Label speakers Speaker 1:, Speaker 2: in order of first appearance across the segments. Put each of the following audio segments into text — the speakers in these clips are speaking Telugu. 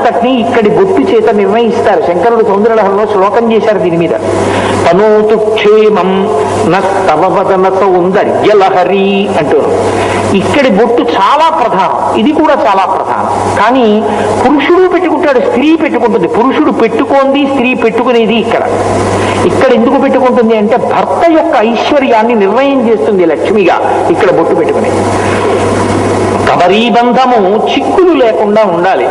Speaker 1: అంతటినీ ఇక్కడి బొట్టు చేత నిర్ణయిస్తారు. శంకరుడు సౌందర్యలహంలో శ్లోకం చేశారు దీని మీద. తనోతు క్షేమం నవవదన ఉందర్యలహరి అంటున్నారు. ఇక్కడి బొట్టు చాలా ప్రధానం. ఇది కూడా చాలా ప్రధానం. కానీ పురుషుడు పెట్టుకుంటాడు స్త్రీ పెట్టుకుంటుంది. పురుషుడు పెట్టుకోంది స్త్రీ పెట్టుకునేది ఇక్కడ. ఇక్కడ ఎందుకు పెట్టుకుంటుంది అంటే భర్త యొక్క ఐశ్వర్యాన్ని నిర్ణయం చేస్తుంది లక్ష్మిగా ఇక్కడ బొట్టు పెట్టుకునేది. బంధము చిక్కులు లేకుండా ఉండాలి.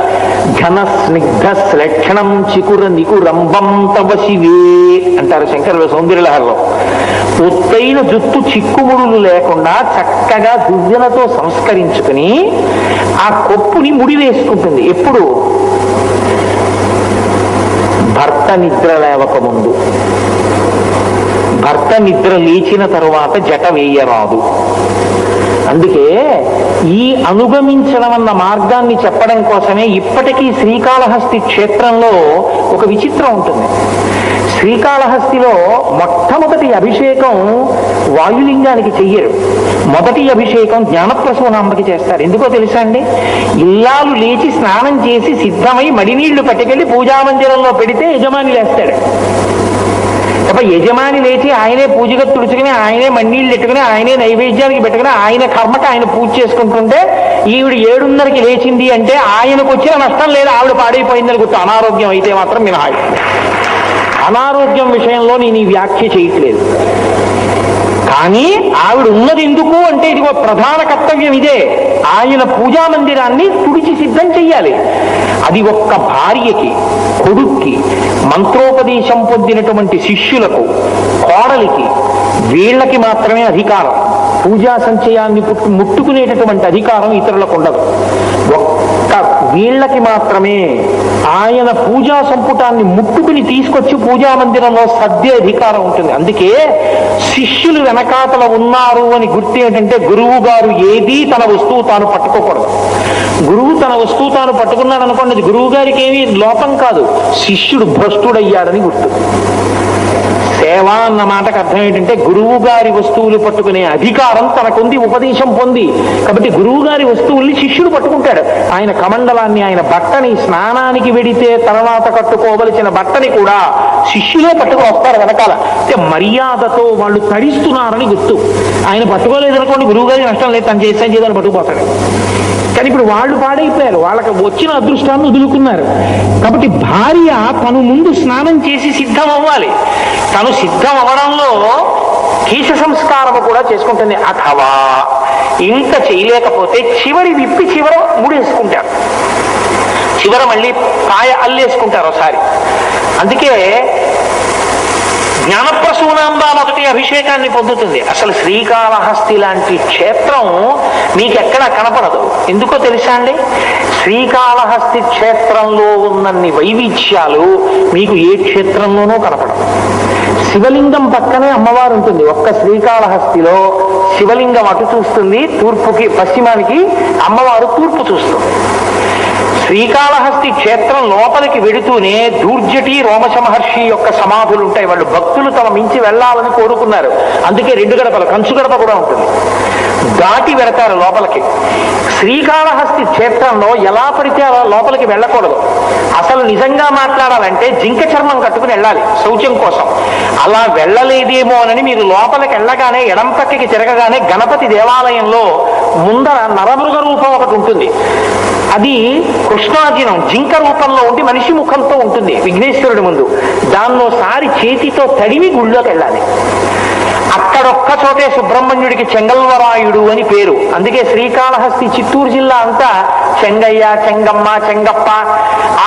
Speaker 1: ఘన స్నిగ్ధ శ్లక్షణం చికుర నికురంబం తవ శివే అంటారు శంకరుల సౌందర్యలహరిలో పొత్తైన జుట్టు చిక్కుముడులు లేకుండా చక్కగా దువ్వెనతో సంస్కరించుకుని ఆ కొప్పుని ముడి వేసుకుంటుంది. ఎప్పుడు? భర్త నిద్ర లేవక ముందు. భర్త నిద్ర లేచిన తరువాత జట వేయరాదు. అందుకే ఈ అనుగమించడం అన్న మార్గాన్ని చెప్పడం కోసమే ఇప్పటికీ శ్రీకాళహస్తి క్షేత్రంలో ఒక విచిత్రం ఉంటుంది. శ్రీకాళహస్తిలో మొట్టమొదటి అభిషేకం వాయులింగానికి చెయ్యరు. మొదటి అభిషేకం జ్ఞానప్రసూనాంబకి చేస్తారు. ఎందుకో తెలుసా అండి? ఇల్లాలు లేచి స్నానం చేసి సిద్ధమై మడినీళ్ళు పట్టుకెళ్ళి పూజామందిరంలో పెడితే యజమాని లేస్తాడు. తప్ప యజమాని లేచి ఆయనే పూజగా తుడుచుకుని ఆయనే మన్నీళ్ళు పెట్టుకుని ఆయనే నైవేద్యానికి పెట్టుకుని ఆయన కర్మకి ఆయన పూజ చేసుకుంటుంటే ఈవిడ ఏడున్నరకి లేచింది అంటే ఆయనకు వచ్చిన నష్టం లేదు ఆవిడ పాడైపోయిందని గుర్తు అనారోగ్యం అయితే మాత్రం మినహాయి అనారోగ్యం విషయంలో నేను ఈ వ్యాఖ్య చేయట్లేదు. కానీ ఆవిడ ఉన్నది ఎందుకు అంటే ఇదిగో ప్రధాన కర్తవ్యం ఇదే. ఆయన పూజా మందిరాన్ని తుడిచి సిద్ధం చెయ్యాలి. అది ఒక్క భార్యకి కొడుక్కి మంత్రోపదేశం పొందినటువంటి శిష్యులకు కోడలికి వీళ్ళకి మాత్రమే అధికారం. పూజా సంచయాన్ని పుట్టు ముట్టుకునేటటువంటి అధికారం ఇతరులకు ఉండదు. ఒక్క వీళ్ళకి మాత్రమే ఆయన పూజా సంపుటాన్ని ముట్టుకుని తీసుకొచ్చి పూజా మందిరంలో సర్దే అధికారం ఉంటుంది. అందుకే శిష్యులు వెనకాతల ఉన్నారు అని గుర్తు ఏంటంటే గురువు గారు ఏది తన వస్తువు తాను పట్టుకోకూడదు. గురువు తన వస్తువు తాను పట్టుకున్నాడు అనుకోండి గురువు గారికి ఏమీ లోపం కాదు. శిష్యుడు భ్రష్టుడయ్యాడని గుర్తు. సేవ అన్న మాటకు అర్థం ఏంటంటే గురువు గారి వస్తువులు పట్టుకునే అధికారం తనకుంది ఉపదేశం పొంది. కాబట్టి గురువు గారి వస్తువుల్ని శిష్యుడు పట్టుకుంటాడు. ఆయన కమండలాన్ని ఆయన బట్టని స్నానానికి వెడితే తర్వాత కట్టుకోవలసిన బట్టని కూడా శిష్యులే పట్టుకుని వస్తారు వెనకాల. అంటే మర్యాదతో వాళ్ళు తడిస్తున్నారని గుర్తు. ఆయన పట్టుకోలేదనుకోండి గురువు గారి నష్టం లేదు తను చేస్తే చేయాలని పట్టుకుపోతాడు. కానీ ఇప్పుడు వాళ్ళు పాడైపోయారు. వాళ్ళకి వచ్చిన అదృష్టాన్ని వదులుకున్నారు. కాబట్టి భార్య తను ముందు స్నానం చేసి సిద్ధం అవ్వాలి తను సిద్ధం అవ్వడంలో కీశ సంస్కారము కూడా చేసుకుంటుంది. అథవా ఇంత చేయలేకపోతే చివరి విప్పి చివర ముడేసుకుంటారు. చివర మళ్ళీ పాయ అల్లేసుకుంటారు ఒకసారి. అందుకే జ్ఞానప్రసూనాంబ మొదటి అభిషేకాన్ని పొందుతుంది. అసలు శ్రీకాళహస్తి లాంటి క్షేత్రం మీకెక్కడ కనపడదు. ఎందుకో తెలుసా అండి? శ్రీకాళహస్తి క్షేత్రంలో ఉన్నన్ని వైవిధ్యాలు మీకు ఏ క్షేత్రంలోనూ కనపడదు శివలింగం పక్కనే అమ్మవారు ఉంటుంది. ఒక్క శ్రీకాళహస్తిలో శివలింగం అటు చూస్తుంది తూర్పుకి పశ్చిమానికి అమ్మవారు తూర్పు చూస్తుంది. శ్రీకాళహస్తి క్షేత్రం లోపలికి వెడుతూనే దూర్జటి రోమశ మహర్షి యొక్క సమాధులు ఉంటాయి వాళ్ళు భక్తులు తమ మించి వెళ్ళాలని కోరుకున్నారు. అందుకే రెండు గడపలు కంచు గడప కూడా ఉంటుంది. దాటి వెడతారు లోపలికి. శ్రీకాళహస్తి క్షేత్రంలో ఎలా పడితే అలా లోపలికి వెళ్ళకూడదు. అసలు నిజంగా మాట్లాడాలంటే జింక చర్మం కట్టుకుని వెళ్ళాలి శౌచం కోసం. అలా వెళ్ళలేదేమో అని మీరు లోపలికి వెళ్ళగానే ఎడం పక్కకి తిరగగానే గణపతి దేవాలయంలో ముందర నరమృగ రూపం ఒకటి ఉంటుంది. అది కృష్ణార్జునం జింక రూపంలో ఉండి మనిషి ముఖంతో ఉంటుంది విఘ్నేశ్వరుడి ముందు. దాన్నోసారి చేతితో తడివి గుళ్ళోకి వెళ్ళాలి. అక్కడొక్క చోటే సుబ్రహ్మణ్యుడికి చెంగల్వరాయుడు అని పేరు. అందుకే శ్రీకాళహస్తి చిత్తూరు జిల్లా అంతా చెంగయ్య చెంగమ్మ చెంగప్ప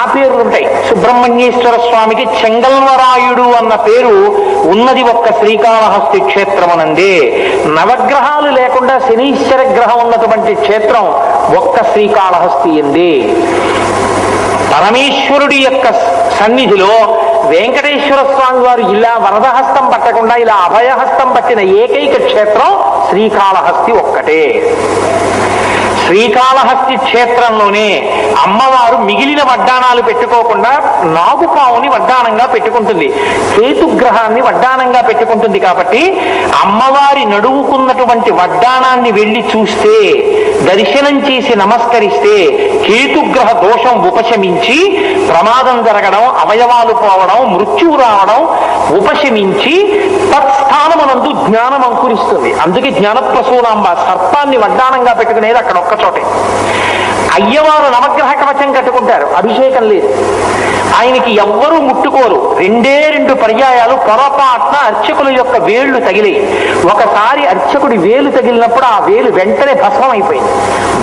Speaker 1: ఆ పేర్లు ఉంటాయి. సుబ్రహ్మణ్యేశ్వర స్వామికి చెంగల్వరాయుడు అన్న పేరు ఉన్నది ఒక్క శ్రీకాళహస్తి క్షేత్రమనందే. నవగ్రహాలు లేకుండా శనీశ్వర గ్రహం ఉన్నటువంటి క్షేత్రం ఒక్క శ్రీకాళహస్తి ఎందే పరమేశ్వరుడి యొక్క సన్నిధిలో వెంకటేశ్వర స్వామి వారు ఇలా వరదహస్తం పట్టకుండా ఇలా అభయహస్తం పట్టిన ఏకైక క్షేత్రం శ్రీకాళహస్తి ఒక్కటే. శ్రీకాళహస్తి క్షేత్రంలోనే అమ్మవారు మిగిలిన వడ్డాణాలు పెట్టుకోకుండా నాగుపావుని వడ్డానంగా పెట్టుకుంటుంది. కేతుగ్రహాన్ని వడ్డానంగా పెట్టుకుంటుంది కాబట్టి అమ్మవారి నడువుకున్నటువంటి వడ్డాణాన్ని వెళ్ళి చూస్తే దర్శనం చేసి నమస్కరిస్తే కేతుగ్రహ దోషం ఉపశమించి ప్రమాదం జరగడం అవయవాలు పోవడం మృత్యువు రావడం ఉపశమించి తత్స్థానమునందు జ్ఞానం అంకురిస్తుంది అందుకే జ్ఞానప్రసూనాంబ సర్పాన్ని వడ్డానంగా పెట్టుకునేది అక్కడ ఒక్కచోటే. అయ్యవారు నవగ్రహ కవచం కట్టుకుంటారు. అభిషేకం లేదు. ఆయనకి ఎవ్వరూ ముట్టుకోరు. రెండే రెండు పర్యాయాలు పొరపాటున అర్చకుల యొక్క వేళ్ళు తగిలాయి. ఒకసారి అర్చకుడి వేలు తగిలినప్పుడు ఆ వేలు వెంటనే భస్మం అయిపోయింది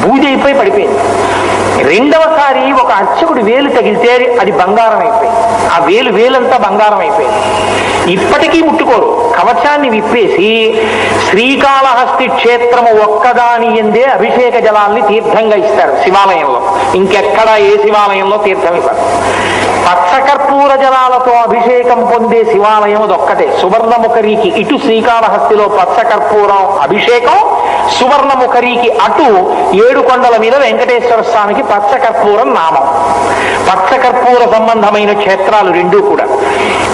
Speaker 1: బూజ అయిపోయి పడిపోయింది. రెండవసారి ఒక అర్చకుడి వేలు తగిలితే అది బంగారం అయిపోయింది ఆ వేలు వేలంతా బంగారం అయిపోయింది ఇప్పటికీ ముట్టుకోరు. కవచాన్ని విప్పేసి శ్రీకాళహస్తి క్షేత్రము ఒక్కదాని ఎందే అభిషేక జలాన్ని తీర్థంగా ఇస్తారు శివాలయంలో. ఇంకెక్కడా ఏ శివాలయంలో తీర్థం ఇవ్వరు. పచ్చకర్పూర జలాలతో అభిషేకం పొందే శివాలయం అదొక్కటే. సువర్ణముఖరికి ఇటు శ్రీకాళహస్తిలో పచ్చకర్పూరం అభిషేకం సువర్ణముఖరికి అటు ఏడు కొండల మీద వెంకటేశ్వర స్వామికి పచ్చకర్పూరం నామం. పచ్చకర్పూర సంబంధమైన క్షేత్రాలు రెండూ కూడా.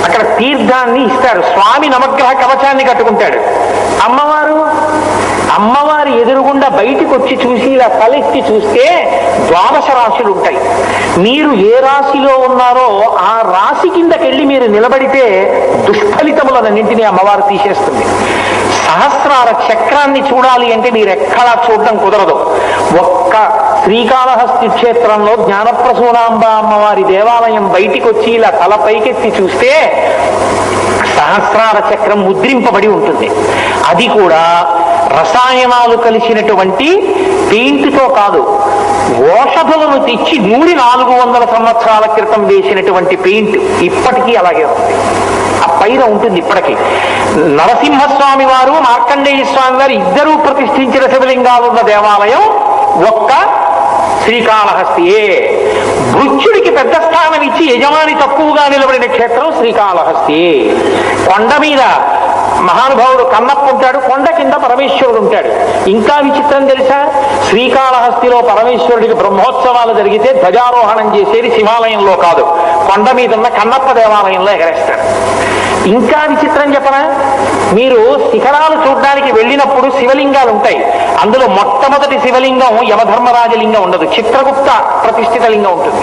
Speaker 1: అక్కడ తీర్థాన్ని ఇస్తారు. స్వామి నవగ్రహ కవచాన్ని కట్టుకుంటాడు. అమ్మవారు అమ్మవారి ఎదురుగుండా బయటికి వచ్చి చూసి ఇలా తలెత్తి చూస్తే ద్వాదశ రాశులు ఉంటాయి. మీరు ఏ రాశిలో ఉన్నారో ఆ రాశి కిందకెళ్ళి మీరు నిలబడితే దుష్ఫలితములన్నింటినీ అమ్మవారు తీసేస్తుంది. సహస్రాల చక్రాన్ని చూడాలి అంటే మీరు ఎక్కడా చూడడం కుదరదు. ఒక్క శ్రీకాళహస్తి క్షేత్రంలో జ్ఞానప్రసూనాంబ అమ్మవారి దేవాలయం బయటికి వచ్చి ఇలా తల పైకెత్తి చూస్తే సహస్రార చక్రం ముద్రింపబడి ఉంటుంది. అది కూడా రసాయనాలు కలిసినటువంటి పెయింట్తో కాదు ఓషధులను తెచ్చి నూరి నాలుగు వందల సంవత్సరాల క్రితం వేసినటువంటి పెయింట్ ఇప్పటికీ అలాగే ఉంది. ఆ పైన ఉంటుంది ఇప్పటికీ. నరసింహస్వామి వారు మార్కండేయ స్వామి వారు ఇద్దరూ ప్రతిష్ఠించిన శివలింగాలు ఉన్న దేవాలయం ఒక్క శ్రీకాళహస్తియే. వృక్షుడికి పెద్ద స్థానం ఇచ్చి యజమాని తక్కువగా నిలబడిన క్షేత్రం శ్రీకాళహస్తి. కొండ మీద మహానుభావుడు కన్నప్ప ఉంటాడు కొండ కింద పరమేశ్వరుడు ఉంటాడు. ఇంకా విచిత్రం తెలుసా? శ్రీకాళహస్తిలో పరమేశ్వరుడికి బ్రహ్మోత్సవాలు జరిగితే ధ్వజారోహణం చేసేది శివాలయంలో కాదు. కొండ మీద ఉన్న కన్నప్ప దేవాలయంలో ఎగరేస్తాడు. ఇంకా విచిత్రం చెప్పనా? మీరు శిఖరాలు చూడడానికి వెళ్ళినప్పుడు శివలింగాలు ఉంటాయి. అందులో మొట్టమొదటి శివలింగం యమధర్మరాజలింగం ఉండదు. చిత్రగుప్త ప్రతిష్ఠిత లింగం ఉంటుంది.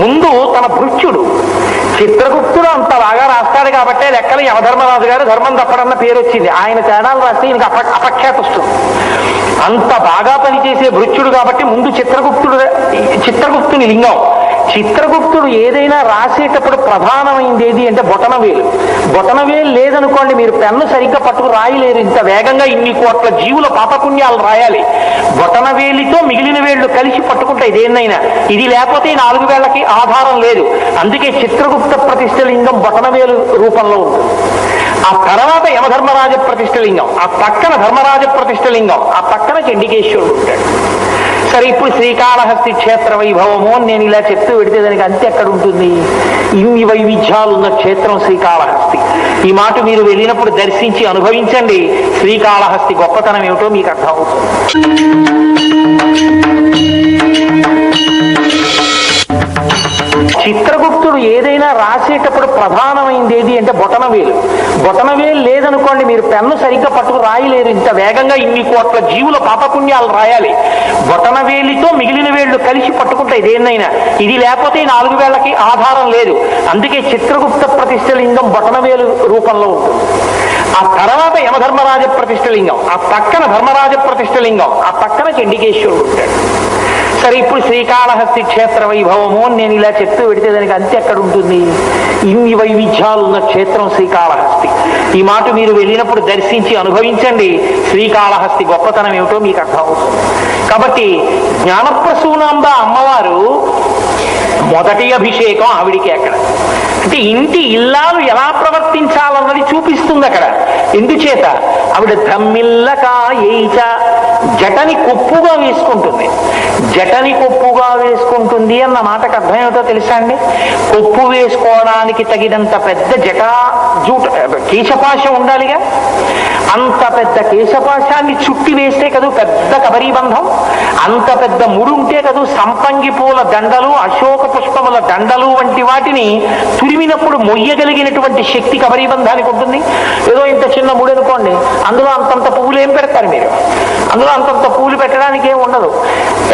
Speaker 1: ముందు తన భృత్యుడు. చిత్రగుప్తుడు అంత బాగా రాస్తాడు కాబట్టి లెక్కలు యమధర్మరాజు గారు ధర్మం తప్పడన్న పేరు వచ్చింది. ఆయన తేడాలు రాస్తే ఈయనకి అప అపఖ్యాత వస్తుంది. అంత బాగా పనిచేసే భృత్యుడు కాబట్టి ముందు చిత్రగుప్తుడు చిత్రగుప్తుని లింగం. చిత్రగుప్తుడు ఏదైనా రాసేటప్పుడు ప్రధానమైంది ఏది అంటే బొటనవేలు. బొటనవేలు లేదనుకోండి మీరు పెన్ను సరిగ్గా పట్టుకు రాయలేరు. ఇంత వేగంగా ఇన్ని కోట్ల జీవుల పాపపుణ్యాలు రాయాలి. బొటనవేలితో మిగిలిన వేళ్ళు కలిసి పట్టుకుంటాయి దేన్నైనా ఇది లేకపోతే నాలుగు వేళ్ళకి ఆధారం లేదు. అందుకే చిత్రగుప్త ప్రతిష్ఠ లింగం బొటనవేలు రూపంలో ఉంటుంది ఆ తర్వాత యమధర్మరాజ ప్రతిష్ఠ లింగం ఆ పక్కన ధర్మరాజ ప్రతిష్ఠ లింగం ఆ పక్కన చండికేశ్వరుడు ఉంటాడు. సరే ఇప్పుడు శ్రీకాళహస్తి క్షేత్ర వైభవము అని నేను ఇలా చెప్తూ పెడితే దానికి అంతే ఎక్కడ ఉంటుంది? ఇన్ని వైవిధ్యాలు ఉన్న క్షేత్రం శ్రీకాళహస్తి. ఈ మాట మీరు వెళ్ళినప్పుడు దర్శించి అనుభవించండి. శ్రీకాళహస్తి గొప్పతనం ఏమిటో మీకు అర్థమవుతుంది చిత్ర ఏదైనా రాసేటప్పుడు ప్రధానమైంది ఏది అంటే బొటనవేలు. బొటనవేలు లేదనుకోండి మీరు పెన్ను సరిగ్గా పట్టుకు రాయలేరు. ఇంత వేగంగా ఇన్ని కోట్ల జీవుల పాపపుణ్యాలు రాయాలి. బొటనవేలితో మిగిలిన వేళ్ళు కలిసి పట్టుకుంటాయి దేన్నైనా ఇది లేకపోతే నాలుగు వేళ్ళకి ఆధారం లేదు. అందుకే చిత్రగుప్త ప్రతిష్ఠ లింగం బొటనవేలు రూపంలో ఉంటుంది. ఆ తర్వాత యమధర్మరాజ ప్రతిష్ఠ లింగం ఆ పక్కన ధర్మరాజ ప్రతిష్ఠ లింగం ఆ పక్కన చండికేశ్వరుడు ఉంటాడు. సరే ఇప్పుడు శ్రీకాళహస్తి క్షేత్ర వైభవము అని నేను ఇలా చెప్తూ పెడితే దానికి అంతే ఎక్కడ ఉంటుంది? ఇన్ని వైవిధ్యాలు ఉన్న క్షేత్రం శ్రీకాళహస్తి. ఈ మాట మీరు వెళ్ళినప్పుడు దర్శించి అనుభవించండి. శ్రీకాళహస్తి గొప్పతనం ఏమిటో మీకు అర్థమవుతుంది కాబట్టి జ్ఞానప్రసూనాంబ అమ్మవారు మొదటి అభిషేకం ఆవిడికి అక్కడ. అంటే ఇంటి ఇల్లాలు ఎలా ప్రవర్తించాలన్నది చూపిస్తుంది అక్కడ. ఎందుచేత? ఆవిడ ధమ్మిల్లకాయేచ జటని కొప్పుగా వేసుకుంటుంది. జటని కొప్పుగా వేసుకుంటుంది అన్న మాటకు అర్థం ఏమిటో తెలుసా అండి? కొప్పు వేసుకోవడానికి తగినంత పెద్ద జట జూట కేశపాశ ఉండాలిగా. అంత పెద్ద కేశపాశాన్ని చుట్టి వేస్తే కదూ పెద్ద కబరీబంధం. అంత పెద్ద ముడు ఉంటే కదూ సంపంగి పూల దండలు అశోక పుష్పముల దండలు వంటి వాటిని తురిమినప్పుడు మొయ్యగలిగినటువంటి శక్తి కబరీబంధానికి ఉంటుంది. ఏదో ఇంత చిన్న ముడి అనుకోండి అందులో అంతంత పువ్వులు ఏం పెడతారు మీరు? అందులో అంతంత పువ్వులు పెట్టడానికి ఏం ఉండదు.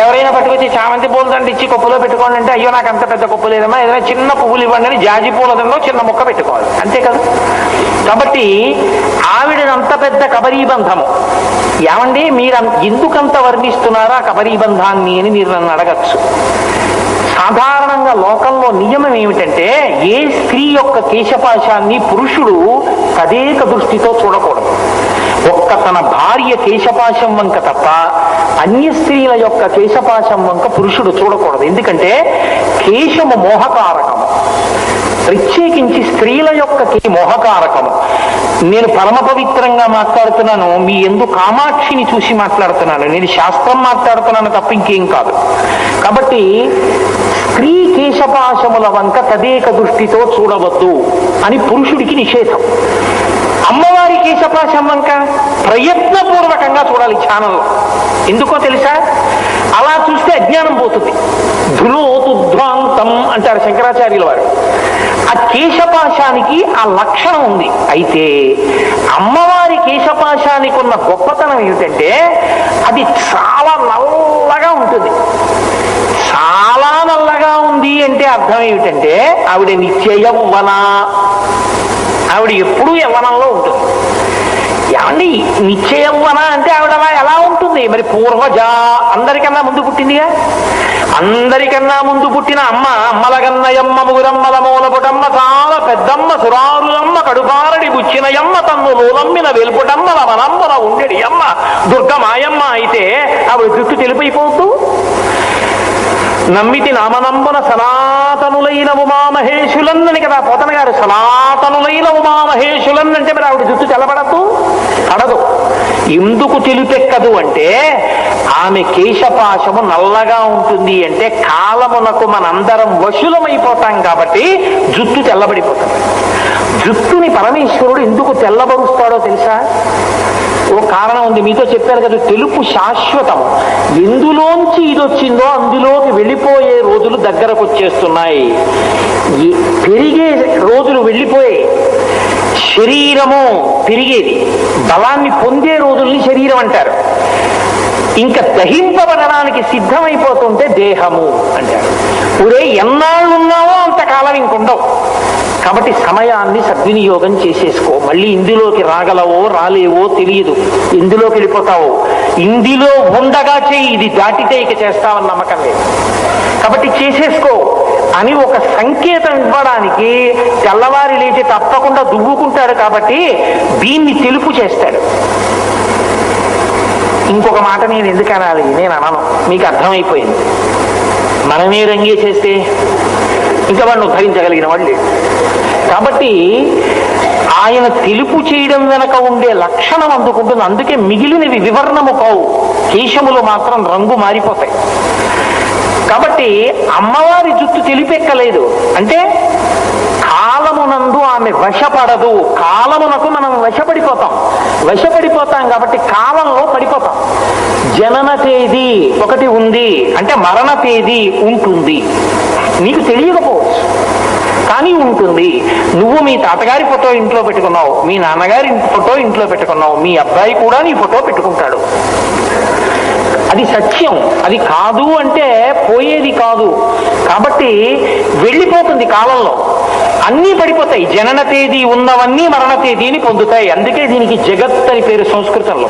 Speaker 1: ఎవరైనా పట్టుకొచ్చి చామంతి పూల దండ ఇచ్చి కొప్పులో పెట్టుకోండి అంటే అయ్యో నాకు అంత పెద్ద కొప్పు లేదమ్మా ఏదైనా చిన్న పువ్వులు ఇవ్వండి అని జాజి పూల దండలో చిన్న మొక్క పెట్టుకోవాలి. అంతే కదా? కాబట్టి ఆవిడనంత పెద్ద కబరీబంధము ఏమండి మీరు అం- ఎందుకంత వర్ణిస్తున్నారా కబరీబంధాన్ని అని మీరు నన్ను అడగచ్చు. సాధారణంగా లోకంలో నియమం ఏమిటంటే ఏ స్త్రీ యొక్క కేశపాశాన్ని పురుషుడు తదేక దృష్టితో చూడకూడదు. ఒక్క తన భార్య కేశపాశం వంక తప్ప అన్య స్త్రీల యొక్క కేశపాశం వంక పురుషుడు చూడకూడదు. ఎందుకంటే కేశము మోహకారకము. ప్రత్యేకించి స్త్రీల యొక్క మోహకారకము. నేను పరమ పవిత్రంగా మాట్లాడుతున్నాను మీ ఎందు కామాక్షిని చూసి మాట్లాడుతున్నాను. నేను శాస్త్రం మాట్లాడుతున్నాను తప్ప ఇంకేం కాదు. కాబట్టి స్త్రీ కేశపాశముల వంక తదేక దృష్టితో చూడవద్దు అని పురుషుడికి నిషేధం. ఈ కేశపాశం వంక ప్రయత్నపూర్వకంగా చూడాలి ఛానల్లో ఎందుకో తెలుసా? అలా చూస్తే అజ్ఞానం పోతుంది. ధులోతుధ్వాంతం అంటారు శంకరాచార్యుల వారు. ఆ కేశపాశానికి ఆ లక్షణం ఉంది. అయితే అమ్మవారి కేశపాశానికి ఉన్న గొప్పతనం ఏమిటంటే అది చాలా నల్లగా ఉంటుంది. చాలా నల్లగా ఉంది అంటే అర్థం ఏమిటంటే ఆవిడ నిత్య యవ్వన ఆవిడ ఎప్పుడూ యవ్వనంలో ఉంటుంది. ఏమండి నిత్యయవ్వన అంటే ఆవిడ అలా ఎలా ఉంటుంది? మరి పూర్వజ అందరికన్నా ముందు పుట్టిందిగా? అందరికన్నా ముందు పుట్టిన అమ్మ అమ్మలగన్నయమ్మ ముగురమ్మల మూలపుటమ్మ చాలా పెద్దమ్మ సురారులమ్మ కడుపారడి బుచ్చినయమ్మ తన్ను లోలమ్మిన వెల్పుటమ్మల మనమ్మల ఉండెడి అమ్మ దుర్గమాయమ్మ అయితే ఆవిడ జుట్టు తెలిపైపోతూ నమ్మితి నామనంబున సనాతనులైన ఉమామహేషులందని కదా పోతన గారు సనాతనులైన ఉమామహేషులందంటే మరి ఆవిడ జుట్టు తెల్లబడద్దు అడదు ఎందుకు తెలుపెక్కదు అంటే ఆమె కేశపాశము నల్లగా ఉంటుంది అంటే కాలమునకు మనందరం వశులమైపోతాం కాబట్టి జుట్టు తెల్లబడిపోతుంది. జుట్టుని పరమేశ్వరుడు ఎందుకు తెల్లబరుస్తాడో తెలుసా? ఓ కారణం ఉంది. మీతో చెప్పారు కదా తెలుపు శాశ్వతం ఎందులోంచి ఇది వచ్చిందో అందులోకి వెళ్ళిపోయే రోజులు దగ్గరకు వచ్చేస్తున్నాయి. పెరిగే రోజులు వెళ్ళిపోయాయి. శరీరము పెరిగేది బలాన్ని పొందే రోజుల్ని శరీరం అంటారు. ఇంకా దహింపబడడానికి సిద్ధమైపోతుంటే దేహము అంటారు. ఊరే ఎన్నాళ్ళు ఉన్నావో అంతకాలం ఇంకుండవు. కాబట్టి సమయాన్ని సద్వినియోగం చేసేసుకో. మళ్ళీ ఇందులోకి రాగలవో రాలేవో తెలియదు. ఇందులోకి వెళ్ళిపోతావో. ఇందులో ఉండగా చేయి ఇది దాటితే ఇక చేస్తావని నమ్మకం లేదు. కాబట్టి చేసేసుకో. అని ఒక సంకేతం ఇవ్వడానికి తెల్లవారి లేచి తప్పకుండా దువ్వుకుంటాడు కాబట్టి దీన్ని తెలుపు చేస్తాడు. ఇంకొక మాట నేను ఎందుకు అనాలి? నేను అనను. మీకు అర్థమైపోయింది. మనమే రంగే చేస్తే ఇంకా వాడిని ఉద్ధరించగలిగిన వాళ్ళు కాబట్టి ఆయన తెలుపు చేయడం వెనక ఉండే లక్షణం అందుకుంటుంది. అందుకే మిగిలినవి వివరణము కావు. కేశములు మాత్రం రంగు మారిపోతాయి. కాబట్టి అమ్మవారి జుట్టు తెలిపెక్కలేదు. అంటే కాలమునందు ఆమె వశపడదు. కాలమునకు మనం వశపడిపోతాం. వశపడిపోతాం కాబట్టి కాలంలో పడిపోతాం. జనన తేదీ ఒకటి ఉంది. అంటే మరణ తేదీ ఉంటుంది. నీకు తెలియకపోవచ్చు. కానీ ఉంటుంది. నువ్వు మీ తాతగారి ఫోటో ఇంట్లో పెట్టుకున్నావు. మీ నాన్నగారి ఫోటో ఇంట్లో పెట్టుకున్నావు. మీ అబ్బాయి కూడా నీ ఫోటో పెట్టుకుంటాడు. అది సత్యం. అది కాదు అంటే పోయేది కాదు. కాబట్టి వెళ్ళిపోతుంది కాలంలో. అన్నీ పడిపోతాయి. జనన తేదీ ఉన్నవన్నీ మరణ తేదీని పొందుతాయి. అందుకే దీనికి జగత్ అని పేరు సంస్కృతంలో.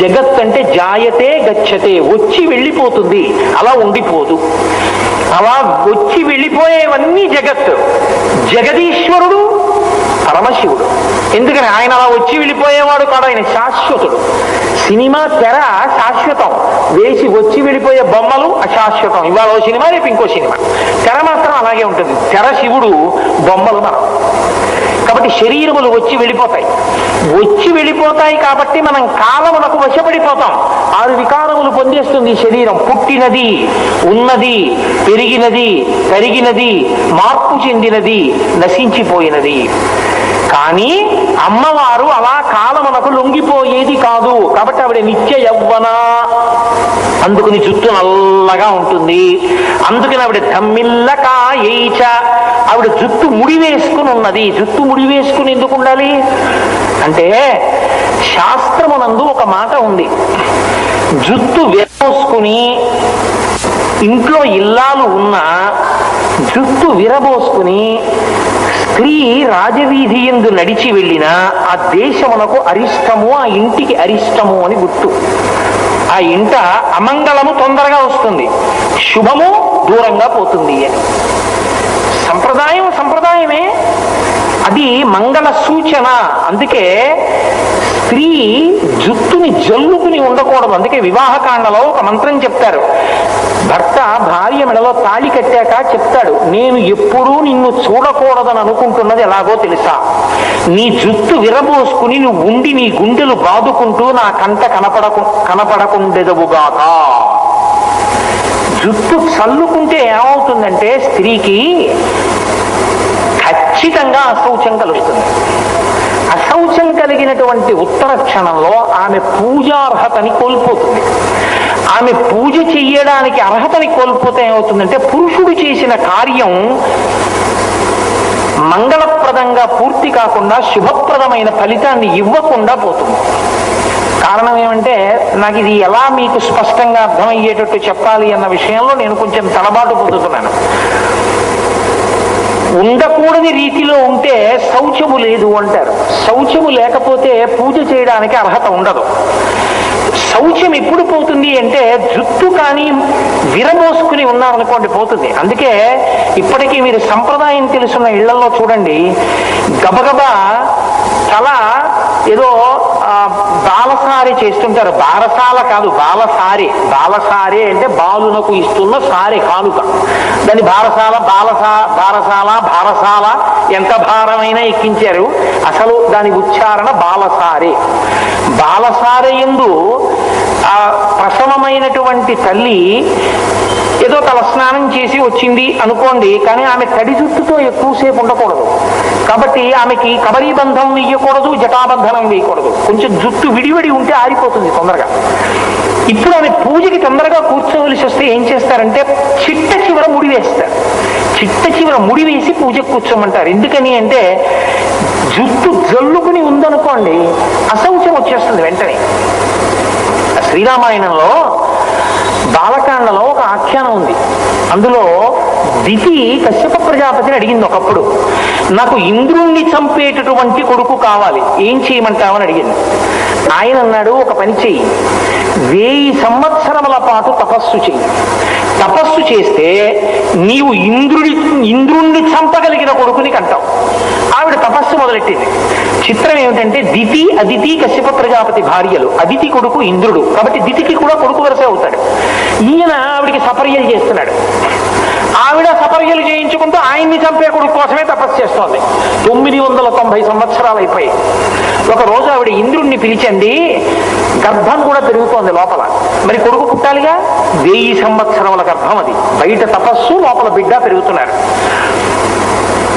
Speaker 1: జగత్ అంటే జాయతే గచ్చతే. వచ్చి వెళ్ళిపోతుంది. అలా ఉండిపోదు. అలా వచ్చి వెళ్ళిపోయేవన్నీ జగత్. జగదీశ్వరుడు పరమశివుడు. ఎందుకని ఆయన అలా వచ్చి వెళ్ళిపోయేవాడు కాదు ఆయన శాశ్వతుడు. సినిమా తెర శాశ్వతం. వేసి వచ్చి వెళ్ళిపోయే బొమ్మలు అశాశ్వతం. ఇవాళ ఓ సినిమా రేపు ఇంకో సినిమా. తెర మాత్రం అలాగే ఉంటుంది. తెర శివుడు బొమ్మలు మనం. కాబట్టి శరీరములు వచ్చి వెళ్ళిపోతాయి. వచ్చి వెళ్ళిపోతాయి కాబట్టి మనం కాలమునకు వశపడిపోతాం. ఆరు వికారములు పొందేస్తుంది శరీరం. పుట్టినది ఉన్నది పెరిగినది కరిగినది మార్పు చెందినది నశించిపోయినది. కానీ అమ్మవారు అలా కాలమునకు లొంగిపోయేది కాదు. కాబట్టి ఆవిడ నిత్య యవ్వన. అందుకుని జుట్టు నల్లగా ఉంటుంది. అందుకని ఆవిడ తమ్మిల్లకా ఏయిచ ఆవిడ జుట్టు ముడి వేసుకుని ఉన్నది జుట్టు ముడి వేసుకుని ఎందుకు ఉండాలి? అంటే శాస్త్రమునందు ఒక మాట ఉంది. జుట్టు విరబోసుకుని ఇంట్లో ఇల్లాలు ఉన్న జుట్టు విరబోసుకుని స్త్రీ రాజవీధి ఎందు నడిచి వెళ్ళిన ఆ దేశమునకు అరిష్టము ఆ ఇంటికి అరిష్టము అని గుర్తు. ఆ ఇంట అమంగళము తొందరగా వస్తుంది శుభము దూరంగా పోతుంది అని. సంప్రదాయం సంప్రదాయమే. అది మంగళ సూచన. అందుకే స్త్రీ జుట్టుని జల్లుకుని ఉండకూడదు. అందుకే వివాహకాండలో ఒక మంత్రం చెప్తారు. భర్త భార్య మెడలో తాళి కట్టాక చెప్తాడు నేను ఎప్పుడూ నిన్ను చూడకూడదని అనుకుంటున్నది ఎలాగో తెలుసా? నీ జుట్టు విరబోసుకుని నువ్వు ఉండి నీ గుండెలు బాదుకుంటూ నా కంట కనపడకు కనపడకుండెదవుగాక. జుట్టు చల్లుకుంటే ఏమవుతుందంటే స్త్రీకి ఖచ్చితంగా అశౌచం కలుగుతుంది కలిగినటువంటి ఉత్తర క్షణంలో ఆమె పూజార్హతని కోల్పోతుంది. ఆమె పూజ చెయ్యడానికి అర్హతని కోల్పోతే ఏమవుతుందంటే పురుషుడు చేసిన కార్యం మంగళప్రదంగా పూర్తి కాకుండా శుభప్రదమైన ఫలితాన్ని ఇవ్వకుండా పోతుంది. కారణం ఏమంటే నాకు ఇది ఎలా మీకు స్పష్టంగా అర్థమయ్యేటట్టు చెప్పాలి అన్న విషయంలో నేను కొంచెం తలబాటు పొందుతున్నాను. ఉండకూడని రీతిలో ఉంటే శౌచము లేదు అంటారు. శౌచము లేకపోతే పూజ చేయడానికి అర్హత ఉండదు. శౌచం ఎప్పుడు పోతుంది అంటే జుట్టు కానీ విరమోసుకుని ఉన్నారనుకోండి పోతుంది. అందుకే ఇప్పటికీ మీరు సంప్రదాయం తెలుసున్న ఇళ్ళలో చూడండి గబగబా తల ఏదో బాలసారి చేస్తుంటారు. బారసాల కాదు బాలసారి. బాలసారి అంటే బాలునకు ఇస్తున్న సారే కానుక. దాన్ని బారసాల బాలసా బారసాల భారసాల ఎంత భారమైనా ఎక్కించారు. అసలు దాని ఉచ్చారణ బాలసారి. బాలసారి ఎందు ఆ ప్రసవమైనటువంటి తల్లి ఏదో తలస్నానం చేసి వచ్చింది అనుకోండి కానీ ఆమె తడి జుట్టుతో ఎక్కువసేపు ఉండకూడదు. కాబట్టి ఆమెకి కబరీ బంధం వేయకూడదు జటాబంధనం వేయకూడదు. కొంచెం జుట్టు విడివిడి ఉంటే ఆరిపోతుంది తొందరగా. ఇప్పుడు ఆమె పూజకి తొందరగా కూర్చోవలసి వస్తే ఏం చేస్తారంటే చిట్ట చివర ముడి వేస్తారు. చిట్ట చివర ముడి వేసి పూజకు కూర్చోమంటారు. ఎందుకని అంటే జుట్టు జల్లుకుని ఉందనుకోండి అశౌచం వచ్చేస్తుంది వెంటనే. శ్రీరామాయణంలో బాలకాండలో ఒక ఆఖ్యానం ఉంది. అందులో దితి కశ్యప ప్రజాపతిని అడిగింది ఒకప్పుడు నాకు ఇంద్రుణ్ణి చంపేటటువంటి కొడుకు కావాలి ఏం చేయమంటావని అడిగింది. ఆయన అన్నాడు ఒక పని చెయ్యి వెయ్యి సంవత్సరముల పాటు తపస్సు చెయ్యి. తపస్సు చేస్తే నీవు ఇంద్రుడి ఇంద్రుణ్ణి చంపగలిగిన కొడుకుని కంటావు ఆవిడ తపస్సు మొదలెట్టింది. చిత్రం ఏమిటంటే దితి అదితి కశ్యప ప్రజాపతి భార్యలు అదితి కొడుకు ఇంద్రుడు. కాబట్టి దితికి కూడా కొడుకు వరుస అవుతాడు. ఈయన ఆవిడికి సపర్యలు చేస్తున్నాడు. ఆవిడ సపర్యలు చేయించుకుంటూ ఆయన్ని చంపే కొడుకు కోసమే తపస్సు చేస్తోంది. తొమ్మిది వందల తొంభై సంవత్సరాలు అయిపోయాయి ఒకరోజు ఆవిడ ఇంద్రుణ్ణి పిలిచండి గర్భం కూడా పెరుగుతోంది లోపల. మరి కొడుకు పుట్టాలిగా? వెయ్యి సంవత్సరముల గర్భం అది. బయట తపస్సు లోపల బిడ్డ పెరుగుతున్నారు.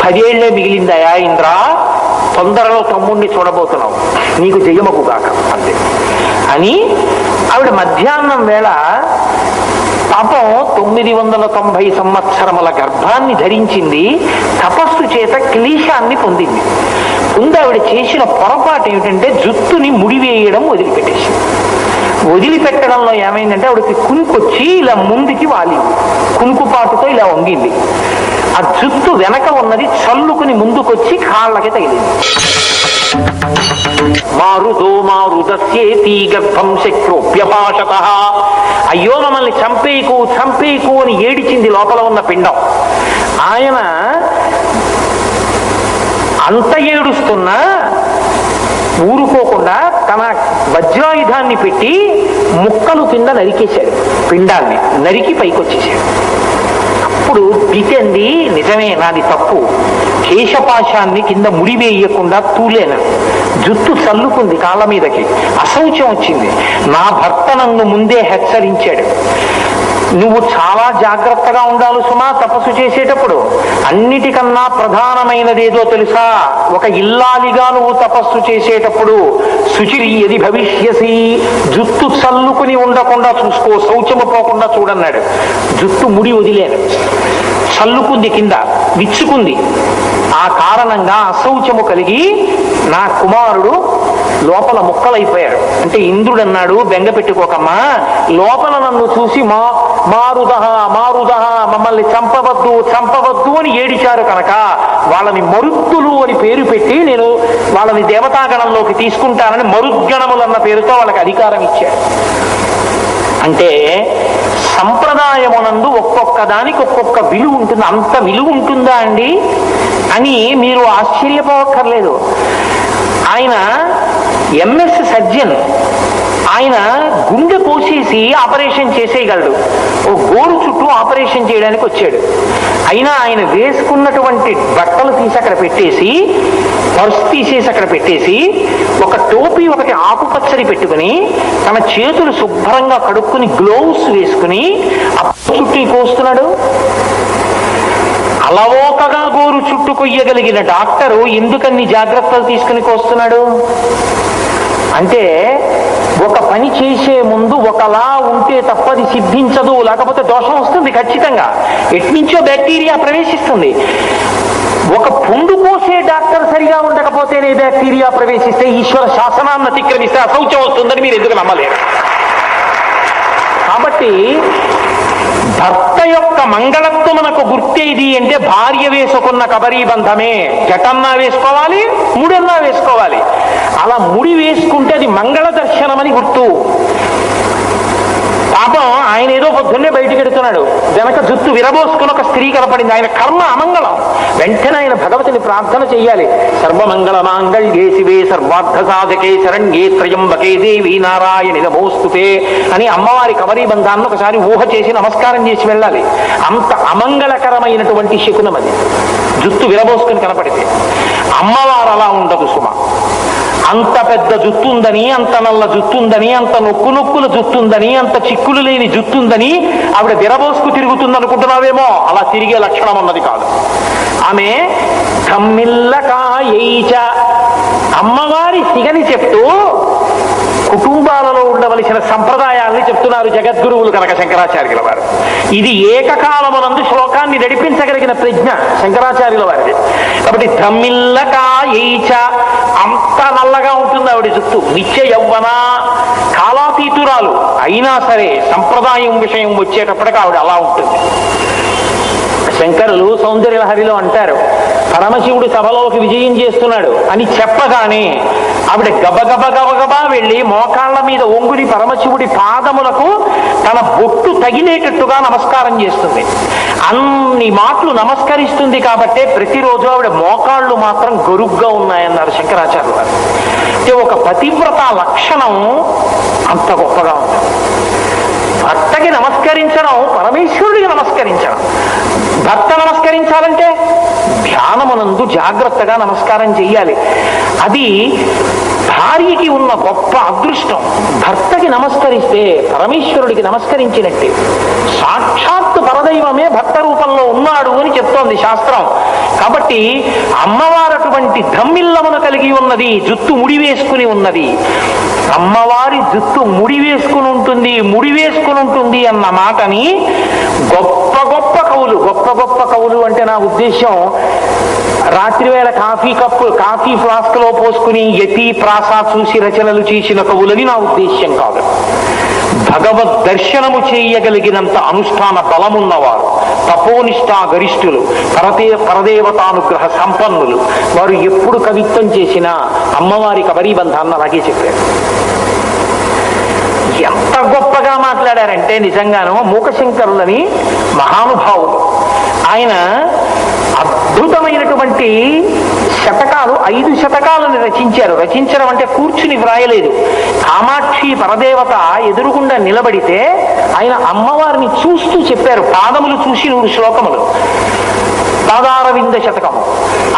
Speaker 1: పదేళ్ళే మిగిలిందయా ఇంద్ర? తొందరలో తమ్ముణ్ణి చూడబోతున్నావు. నీకు జయమకు కాక అంతే. అని ఆవిడ మధ్యాహ్నం వేళ పాపం తొమ్మిది వందల తొంభై సంవత్సరముల గర్భాన్ని ధరించింది. తపస్సు చేత క్లీశాన్ని పొందింది. ముందు ఆవిడ చేసిన పొరపాటు ఏమిటంటే జుట్టుని ముడివేయడం వదిలిపెట్టేసింది. వదిలిపెట్టడంలో ఏమైందంటే ఆవిడకి కునుకొచ్చి ఇలా ముందుకి వాలింది. కునుకుపాటుతో ఇలా వంగింది. ఆ జుత్తు వెనక ఉన్నది చల్లుకుని ముందుకొచ్చి కాళ్ళకి తగిలింది. మారుదో మారుదస్యేతి గర్భం శక్రోప్యపాశత అయ్యో మమ్మల్ని చంపేకు చంపేకు అని ఏడిచింది లోపల ఉన్న పిండం. ఆయన అంత ఏడుస్తున్నా ఊరుకోకుండా తన వజ్రాయుధాన్ని పెట్టి ముక్కలు కింద నరికేశాడు. పిండాన్ని నరికి పైకొచ్చేసాడు ఇప్పుడు దితంది నిజమే నాది తప్పు. కేశపాశాన్ని కింద ముడివేయకుండా తూలేను? జుట్టు చల్లుకుంది కాళ్ళ మీదకి. అసౌచ్యం వచ్చింది. నా భర్త నన్ను ముందే హెచ్చరించాడు. నువ్వు చాలా జాగ్రత్తగా ఉండాలి సుమా తపస్సు చేసేటప్పుడు. అన్నిటికన్నా ప్రధానమైనదేదో తెలుసా? ఒక ఇల్లాలిగా నువ్వు తపస్సు చేసేటప్పుడు శుచిరి ఎది భవిష్యసి. జుత్తు చల్లుకుని ఉండకుండా చూసుకో శౌచము పోకుండా చూడన్నాడు. జుట్టు ముడి వదిలేను. చల్లుకుంది కింద విచ్చుకుంది. ఆ కారణంగా అశౌచము కలిగి నా కుమారుడు లోపల ముక్కలైపోయాడు. అంటే ఇంద్రుడు అన్నాడు బెంగ పెట్టుకోకమ్మా. లోపల నన్ను చూసి మా మారుదహ మారుదహ మమ్మల్ని చంపవద్దు చంపవద్దు అని ఏడిచారు కనుక వాళ్ళని మరుత్తులు అని పేరు పెట్టి నేను వాళ్ళని దేవతాగణంలోకి తీసుకుంటానని మరుద్గణములన్న పేరుతో వాళ్ళకి అధికారం ఇచ్చాడు. అంటే సంప్రదాయమునందు ఒక్కొక్క దానికి ఒక్కొక్క విలువ ఉంటుంది. అంత విలువ ఉంటుందా అండి? అని మీరు ఆశ్చర్యపోవక్కర్లేదు. ఆయన ఎంఎస్ సర్జన్ ఆయన గుండె కోసేసి ఆపరేషన్ చేసేయగలడు. ఓ గోరు చుట్టూ ఆపరేషన్ చేయడానికి వచ్చాడు. అయినా ఆయన వేసుకున్నటువంటి బట్టలు తీసి అక్కడ పెట్టేసి పర్స్ తీసేసి అక్కడ పెట్టేసి ఒక టోపీ ఒకటి ఆకుపచ్చని పెట్టుకుని తన చేతులు శుభ్రంగా కడుక్కుని గ్లోవ్స్ వేసుకుని అప్పు చుట్టూ కోస్తున్నాడు. అలవోకగా గోరు చుట్టూ కొయ్యగలిగిన డాక్టరు ఎందుకన్ని జాగ్రత్తలు తీసుకుని కోస్తున్నాడు? అంటే ఒక పని చేసే ముందు ఒకలా ఉంటే తప్పది సిద్ధించదు లేకపోతే దోషం వస్తుంది ఖచ్చితంగా. ఎట్నుంచో బ్యాక్టీరియా ప్రవేశిస్తుంది. ఒక పుండు పోసే డాక్టర్ సరిగా ఉండకపోతేనే బ్యాక్టీరియా ప్రవేశిస్తే ఈశ్వర శాసనాన్ని అతిక్రమిస్తే అశౌచం వస్తుందని మీరు ఎందుకు నమ్మలేరు? కాబట్టి భర్త యొక్క మంగళత్వమునకు గుర్తేది అంటే భార్య వేసుకున్న కబరీ బంధమే. జటన్నా వేసుకోవాలి మూడన్నా వేసుకోవాలి. అలా ముడి వేసుకుంటే అది మంగళ దర్శనమని గుర్తు. పాపం ఆయన ఏదో పొద్దున్నే బయటికి ఎడుతున్నాడు వెనక జుత్తు విరబోసుకుని ఒక స్త్రీ కనపడింది. ఆయన కర్మ అమంగళం. వెంటనే ఆయన భగవతిని ప్రార్థన చెయ్యాలి సర్వమంగళ మాంగళ్యే శివే సర్వార్థ సాధకే శరణ్యే త్రయంబకే దేవి నారాయణి నమోస్తుతే అని అమ్మవారి కవరీ బంధాన్ని ఒకసారి ఊహ చేసి నమస్కారం చేసి వెళ్ళాలి. అంత అమంగళకరమైనటువంటి శకునం అది. జుత్తు విరబోసుకుని కనపడితే. అమ్మవారు అలా ఉండదు సుమ. అంత పెద్ద జుత్తుందని అంత నల్ల జుత్తుందని అంత నొక్కు నొక్కుల జుత్తుందని అంత చిక్కులు లేని జుత్తుందని ఆవిడ విరబోసుకు తిరుగుతుంది అనుకుంటున్నావేమో అలా తిరిగే లక్షణం అన్నది కాదు. ఆమె కమ్మిల్లకాయచ. అమ్మవారి సిగని చెప్తూ కుటుంబాలలో ఉండవలసిన సంప్రదాయాల్ని చెప్తున్నారు జగద్గురువులు కనుక శంకరాచార్యుల వారు. ఇది ఏకకాలమునందు శ్లోకాన్ని నడిపించగలిగిన ప్రజ్ఞ శంకరాచార్యుల వారిది. కాబట్టి తమిల్లకాయైచ అంత నల్లగా ఉంటుంది ఆవిడ జుట్టు. నిత్య యవ్వన కాలాతీతురాలు. అయినా సరే సంప్రదాయం విషయం వచ్చేటప్పటికి ఆవిడ అలా ఉంటుంది. శంకరులు సౌందర్యలహరిలో అంటారు. పరమశివుడు సభలోకి విజయం చేస్తున్నాడు అని చెప్పగానే ఆవిడ గబగబ గబగబా వెళ్ళి మోకాళ్ళ మీద ఒంగుని పరమశివుడి పాదములకు తన బొట్టు తగిలేటట్టుగా నమస్కారం చేస్తుంది. అన్ని మాటలు నమస్కరిస్తుంది కాబట్టే ప్రతిరోజు ఆవిడ మోకాళ్ళు మాత్రం గరుగ్గా ఉన్నాయన్నారు శంకరాచార్య వారు అంటే ఒక పతివ్రత లక్షణం అంత గొప్పగా ఉంది. భర్తకి నమస్కరించడం పరమేశ్వరుడికి నమస్కరించడం. భర్త నమస్కరించాలంటే ధ్యానమునందు జాగ్రత్తగా నమస్కారం చెయ్యాలి. అది భార్యకి ఉన్న గొప్ప అదృష్టం. భర్తకి నమస్కరిస్తే పరమేశ్వరుడికి నమస్కరించినట్టే. సాక్షాత్తు పరదైవమే భర్త రూపంలో ఉన్నాడు అని చెప్తోంది శాస్త్రం. కాబట్టి అమ్మవారు అటువంటి ధమ్మిల్లమును కలిగి ఉన్నది జుత్తు ముడి వేసుకుని ఉన్నది. అమ్మవారి జుత్తు ముడివేసుకుని ఉంటుంది ముడి వేసుకుని ఉంటుంది అన్న మాటని గొప్ప గొప్ప కవులు గొప్ప గొప్ప కవులు అంటే నా ఉద్దేశం రాత్రి వేళ కాఫీ కప్పు కాఫీ ఫ్లాస్క్లో పోసుకుని యతి ప్రాస చూసి రచనలు చేసిన కవులని నా ఉద్దేశ్యం కాదు. భగవద్ దర్శనము చేయగలిగినంత అనుష్ఠాన బలమున్నవారు తపోనిష్టా గరిష్ఠులు పరదే పరదేవతానుగ్రహ సంపన్నులు. వారు ఎప్పుడు కవిత్వం చేసినా అమ్మవారి కబరీబంధాన్ని అలాగే చెప్పారు. ఎంత గొప్పగా మాట్లాడారంటే నిజంగాను మూకశంకరులని మహానుభావులు ఆయన అద్భుతమైనటువంటి శతకాలు ఐదు శతకాలను రచించారు. రచించడం అంటే కూర్చుని వ్రాయలేదు. కామాక్షి పరదేవత ఎదురుగుండా నిలబడితే ఆయన అమ్మవారిని చూస్తూ చెప్పారు. పాదములు చూసి నూరు శ్లోకములు. పాదారవింద శతకము.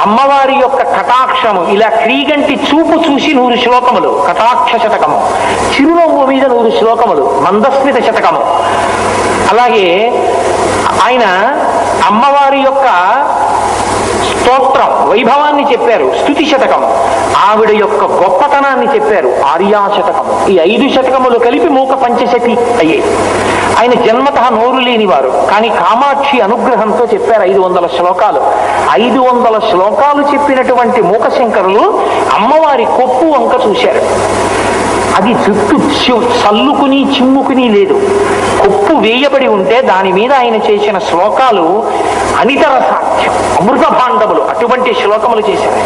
Speaker 1: అమ్మవారి యొక్క కటాక్షము. ఇలా క్రీగంటి చూపు చూసి నూరు శ్లోకములు. కటాక్ష శతకము. చిరునవ్వు మీద నూరు శ్లోకములు. మందస్మిత శతకము. అలాగే ఆయన అమ్మవారి యొక్క స్తోత్రం వైభవాన్ని చెప్పారు స్థుతి శతకం. ఆవిడ యొక్క గొప్పతనాన్ని చెప్పారు ఆర్యా శతకము. ఈ ఐదు శతకములు కలిపి మూక పంచశతి అయ్యాయి. ఆయన జన్మత నోరు లేనివారు కానీ కామాక్షి అనుగ్రహంతో చెప్పారు ఐదు వందల శ్లోకాలు. ఐదు వందల శ్లోకాలు చెప్పినటువంటి మూకశంకరులు అమ్మవారి కొప్పు వంక చూశారు. అది జుట్టు చల్లుకుని చిమ్ముకుని లేదు. కొప్పు వేయబడి ఉంటే దాని మీద ఆయన చేసిన శ్లోకాలు అనితర సాధ్యం అమృత పాండవులు అటువంటి శ్లోకములు చేశారు.